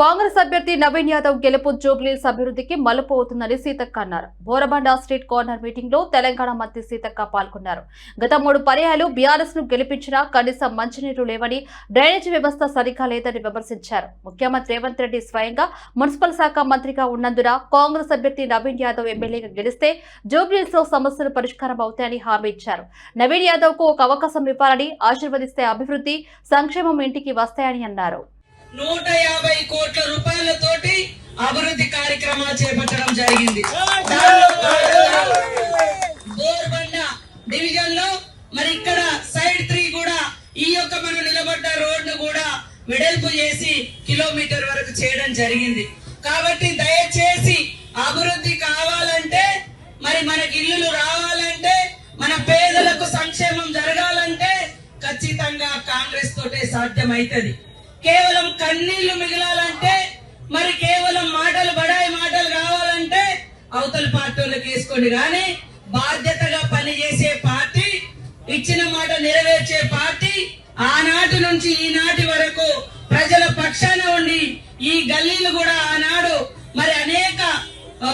కాంగ్రెస్ అభ్యర్థి నవీన్ యాదవ్ గెలుపు జూబ్లీస్ అభివృద్ధికి మలుపు అవుతుందని సీతక్క అన్నారు. బోరబండ స్ట్రీట్ కార్నర్ మీటింగ్లో తెలంగాణ మంత్రి సీతక్క పాల్గొన్నారు. గత మూడు పర్యాయాలు బీఆర్ఎస్ను గెలిపించినా కనీసం మంచినీరు లేవని డ్రైనేజీ వ్యవస్థ సరిగా లేదని విమర్శించారు. ముఖ్యమంత్రి రేవంత్ రెడ్డి స్వయంగా మున్సిపల్ శాఖ మంత్రిగా ఉన్నందున కాంగ్రెస్ అభ్యర్థి నవీన్ యాదవ్ ఎమ్మెల్యేగా గెలిస్తే జూబ్లీస్లో సమస్యలు పరిష్కారం అవుతాయని హామీ ఇచ్చారు. నవీన్ యాదవ్కు ఒక అవకాశం ఇవ్వాలని ఆశీర్వదిస్తే అభివృద్ధి సంక్షేమం ఇంటికి వస్తాయని అన్నారు. నూట యాభై అభివృద్ధి కార్యక్రమాలు చేపట్టడం జరిగింది. డివిజన్లో మరి ఇక్కడ సైడ్ త్రీ కూడా ఈ యొక్క మనం నిలబడ్డ రోడ్డు కూడా వెడల్పు చేసి కిలోమీటర్ వరకు చేయడం జరిగింది. కాబట్టి దయచేసి అభివృద్ధి కావాలంటే మరి మనకి ఇల్లులు రావాలంటే మన పేదలకు సంక్షేమం జరగాలంటే ఖచ్చితంగా కాంగ్రెస్ తోటే సాధ్యమైతది. కేవలం కన్నీళ్ళు మిగలాలంటే మరి కేవలం మాటలు బడాయి మాటలు కావాలంటే అవతల పార్టీలకు వేసుకోండి. కానీ బాధ్యతగా పనిచేసే పార్టీ ఇచ్చిన మాట నెరవేర్చే పార్టీ ఆనాటి నుంచి ఈనాటి వరకు ప్రజల పక్షాన ఉండి ఈ గల్లీలు కూడా ఆనాడు మరి అనేక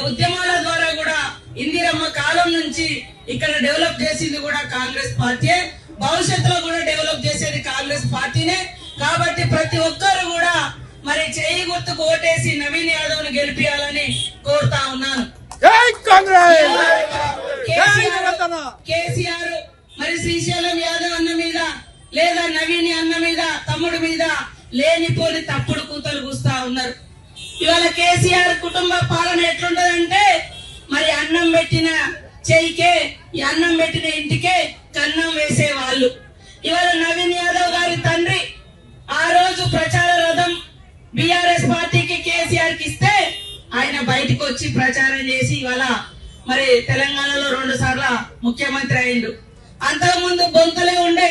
ఉద్యమాల ద్వారా కూడా ఇందిరమ్మ కాలం నుంచి ఇక్కడ డెవలప్ చేసింది కూడా కాంగ్రెస్ పార్టీ భవిష్యత్తులో కూడా డెవలప్ చేసేది కాంగ్రెస్ పార్టీనే. కాబట్టి ప్రతి ఒక్కరు కూడా మరి చేయి గుర్తుకు ఓటేసి నవీన్ యాదవ్ను గెలిపించాలని కోరుతా ఉన్నాను జై కాంగ్రెస్ జై కేసీఆర్ జగత్తన్న కేసీఆర్ మరి శ్రీశైలం యాదవ్ అన్న మీద లేదా నవీని అన్న మీద తమ్ముడు మీద లేనిపోని తప్పుడు కూతలు కూస్తా ఉన్నారు. ఇవాళ కేసీఆర్ కుటుంబ పాలన ఎట్లుంటదంటే మరి అన్నం పెట్టిన చెయ్యికే అన్నం పెట్టిన ఇంటికే కన్నం వేసే వాళ్ళు ఇవాళ నవీన్ యాదవ్ గారి తండ్రి ఆ రోజు ప్రచార రథం బిఆర్ఎస్ పార్టీకి కేసీఆర్కి ఇస్తే ఆయన బయటకు వచ్చి ప్రచారం చేసి ఇవాళ మరి తెలంగాణలో రెండు సార్ల ముఖ్యమంత్రి అయిండు. అంతకుముందు బొంతలే ఉండే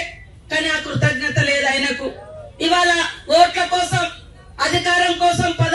కానీ ఆ కృతజ్ఞత లేదు ఆయనకు. ఇవాళ ఓట్ల కోసం అధికారం కోసం కోసం